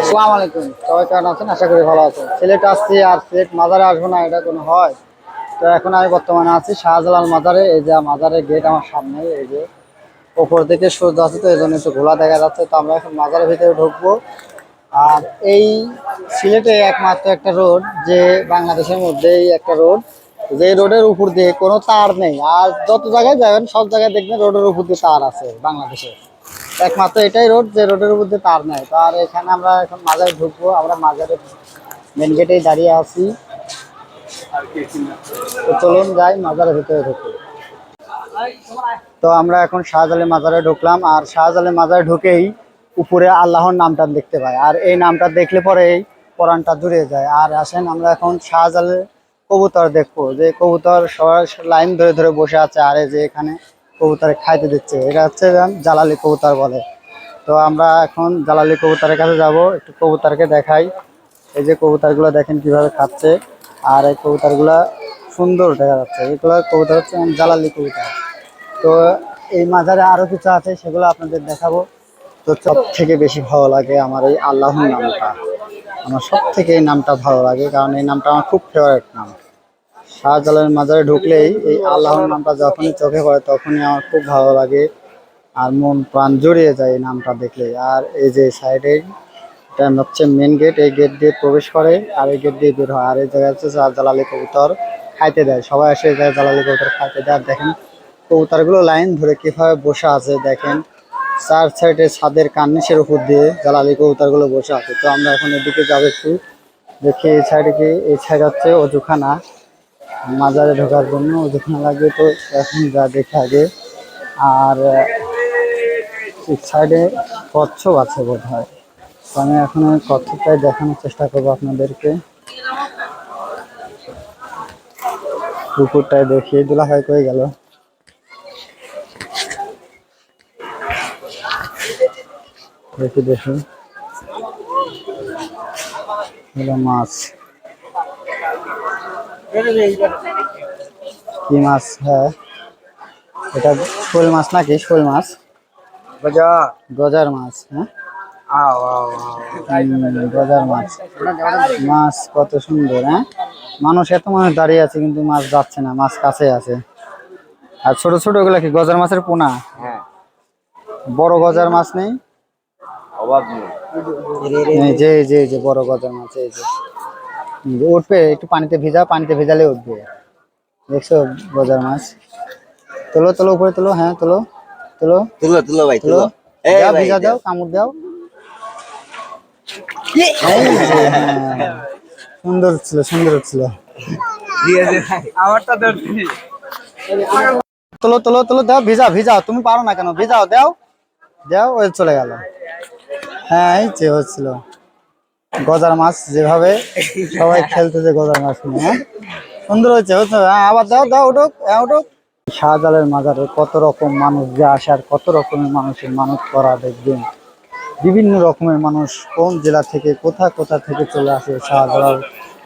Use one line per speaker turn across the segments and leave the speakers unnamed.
আসসালামু আলাইকুম। সবাই কেমন আছেন? আশা করি ভালো আছেন। সিলেট আসছি আর সিলেট মাজারে আসব না, এটা কোনো হয়। তো এখন আমি বর্তমানে আছি শাহজালাল মাজারে। এই যে মাজারের গেট আমার সামনে, এই যে ওপর থেকে সূর্য আছে তো এই জন্য একটু ঘোলা দেখা যাচ্ছে। তো আমরা এখন মাজারের ভিতরে ঢুকবো। আর এই সিলেটে একমাত্র একটা রোড, যে বাংলাদেশের মধ্যেই একটা রোড। যে রোডের উপর দিয়ে কোনো তার নেই। আর যত জায়গায় যাবেন, সব জায়গায় দেখবেন রোডের উপর দিয়ে তার আছে বাংলাদেশে। একমাত্র এটাই রোড, যে রোডের দিয়ে তার নেই। তো আর এখানে আমরা এখন মাজারে ঢুকবো, আমরা মাজারে মেন গেটেই দাঁড়িয়ে আছি। তো চলুন যাই, মাজারের ভিতরে ঢুকি। তো আমরা এখন শাহজালি মাজারে ঢুকলাম, আর শাহজালি মাজারে ঢুকেই উপরে আল্লাহর নামটা দেখতে পাই। আর এই নামটা দেখলে পরেই কোরআনটা জুড়ে যায়। আর আসেন, আমরা এখন শাহজালের কবুতর দেখব। যে কবুতর সবাই লাইন ধরে ধরে বসে আছে, আর যে এখানে কবুতরে খাইতে দিচ্ছে। এটা হচ্ছে জালালি কবুতর বলে। তো আমরা এখন জালালি কবুতরের কাছে যাব, একটু কবুতরকে দেখাই। এই যে কবুতরগুলো দেখেন কীভাবে খাচ্ছে। আর এই কবুতরগুলা সুন্দর দেখা যাচ্ছে। এগুলো কবুতর হচ্ছে জালালি কবুতর। তো এই মাজারে আরও কিছু আছে, সেগুলো আপনাদের দেখাবো। তো সব থেকে বেশি ভালো লাগে আমার এই আল্লাহর নামটা। আমার সব থেকে এই নামটা ভালো লাগে, কারণ এই নামটা আমার খুব ফেভারিট নাম। শাহজালালের মাজারে ঢুকলেই এই আল্লাহর নামটা যখনই চোখে পড়ে তখনই আমার খুব ভালো লাগে আর মন প্রাণ জড়িয়ে যায় এই নামটা দেখলে আর এই যে সাইডে, এটা হচ্ছে মেন গেট এই গেট দিয়ে প্রবেশ করে আর এই গেট দিয়ে বের হয়। আর এই জায়গায় হচ্ছে জালালি কবুতর খাইতে দেয়। সবাই এসে জায়গায় জালালি কবুতর খাইতে দেয়। আর দেখেন কবুতরগুলো লাইন ধরে কীভাবে বসে আছে, দেখেন। চার সাইডে ছাদের কার্নিশের উপর দিয়ে জালালি কবুতরগুলো বসে আছে। তো আমরা এখন এদিকে যাব একটু। দেখি এই সাইডে কি, এই সাইড হচ্ছে অজুখানা। মাজারে ঢোকার জন্য অজুখানা লাগবে তো এখন যা দেখে আগে। আর সাইডে কচ্ছপ আছে বোধ হয় তো আমি এখন ওই কচ্ছপটাই দেখানোর চেষ্টা করব আপনাদেরকে। কুকুরটাই দেখিয়ে দুলা হয় কই গেল? দেখি দেখি। হলো মাছ। কি মাছ হ্যাঁ। এটা শোল মাছ নাকি? শোল মাছ?
গজা
গজার মাছ হ্যাঁ? গজার মাছ। মাছ কত সুন্দর হ্যাঁ? মানুষ এত মানুষ দাঁড়িয়ে আছে কিন্তু মাছ যাচ্ছে না মাছ কাছে আছে। আর ছোট ছোট ওগুলা কি গজার মাছের পোনা?
হ্যাঁ।
বড় গজার মাছ নেই?
অভাব নেই।
যে যে বড় গজার মাছ এই যে। উঠবে একটু পানিতে ভিজা পানিতে ভেজালে উঠবে। দেখছ গজার মাছ। তোলো তোলো উপরে তোলো হ্যাঁ তোলো তোলো।
তুলো তুলো ভাই
তোলো। দাও, ভিজা
দাও।
কামড় দাও। সুন্দর ছিল সুন্দর ছিল।
আমারটা ধরছি।
তোলো তোলো তোলো দাও ভিজা ভিজাও তুমি পারো না কেন? ভিজাও দাও। দাও ওই চলে গেল। হ্যাঁ এই যে হচ্ছিল গজার মাছ যেভাবে সবাই খেলতেছে গজার মাছ নিয়ে হ্যাঁ? সুন্দর হচ্ছে হ্যাঁ আবার দাও দাও, উঠুক হ্যাঁ উঠুক। শাহজালের মাজারে কত রকম মানুষ যে আসে আর কত রকমের মানুষের মানুষ করা দেখবেন। বিভিন্ন রকমের মানুষ কোন জেলা থেকে কোথা কোথা থেকে চলে আসে শাহজালাল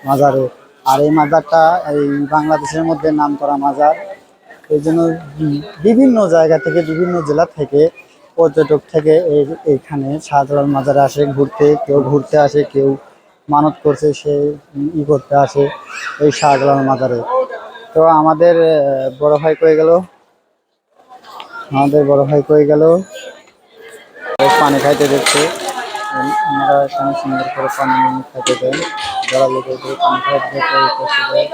মাজারে। আর এই মাজারটা, এই বাংলাদেশের মধ্যে নাম করা মাজার, এই জন্য বিভিন্ন জায়গা থেকে, বিভিন্ন জেলা থেকে পর্যটক থেকে এইখানে শাহজালাল মাজারে আসে, ঘুরতে, কেউ ঘুরতে আসে, কেউ মানত করছে, সে ই করতে আসে এই শাহজালাল মাজারে। তো আমাদের বড় ভাই কয়ে গেল? আমাদের বড় ভাই কয়ে গেল? পানি খাইতে দেখছে আমরা এখানে সুন্দর করে পানি খাইতে দেয় যারা লোকের পানি খাইতে দেয়